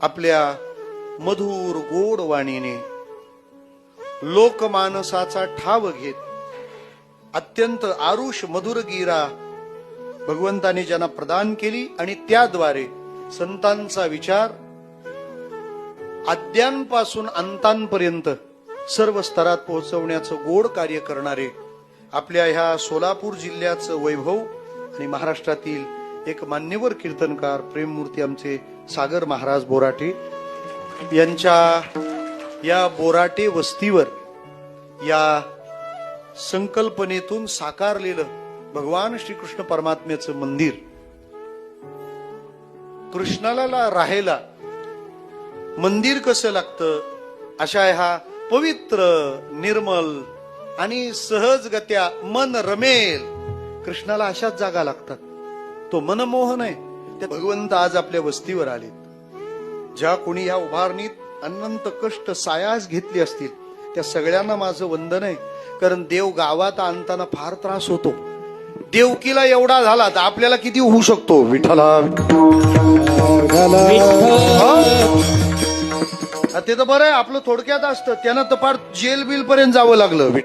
आपल्या मधुर गोड वाणीने लोकमानसाचा ठाव घेत अत्यंत आरुष मधुर गीरा भगवंताने ज्यांना प्रदान केली आणि त्याद्वारे संतांचा विचार आद्यांपासून अंतांपर्यंत सर्व स्तरात पोहोचवण्याचं गोड कार्य करणारे आपल्या ह्या सोलापूर जिल्ह्याचं वैभव आणि महाराष्ट्रातील एक मान्यवर कीर्तनकार प्रेममूर्ती आमचे सागर महाराज बोराटे यांच्या या बोराटे वस्तीवर या संकल्पनेतून साकारलेलं भगवान श्रीकृष्ण परमात्म्याचं मंदिर कृष्णाला राहायला मंदिर कसं लागतं अशा ह्या पवित्र निर्मल आणि सहजगत्या मन रमेल कृष्णाला अशाच जागा लागतात. तो मनमोहन आहे. त्या भगवंत आज आपल्या वस्तीवर आलेत ज्या कोणी या उभारणीत अनंत कष्ट सायास घेतली असतील त्या सगळ्यांना माझं वंदन आहे. कारण देव गावात आणताना फार त्रास होतो. देवकीला एवढा झाला तर आपल्याला किती होऊ शकतो? विठ्ठला ते तर बरं आहे. आपलं थोडक्यात असतं. त्यानं तर फार जेल बिल पर्यंत जावं लागलं. विठ्ठल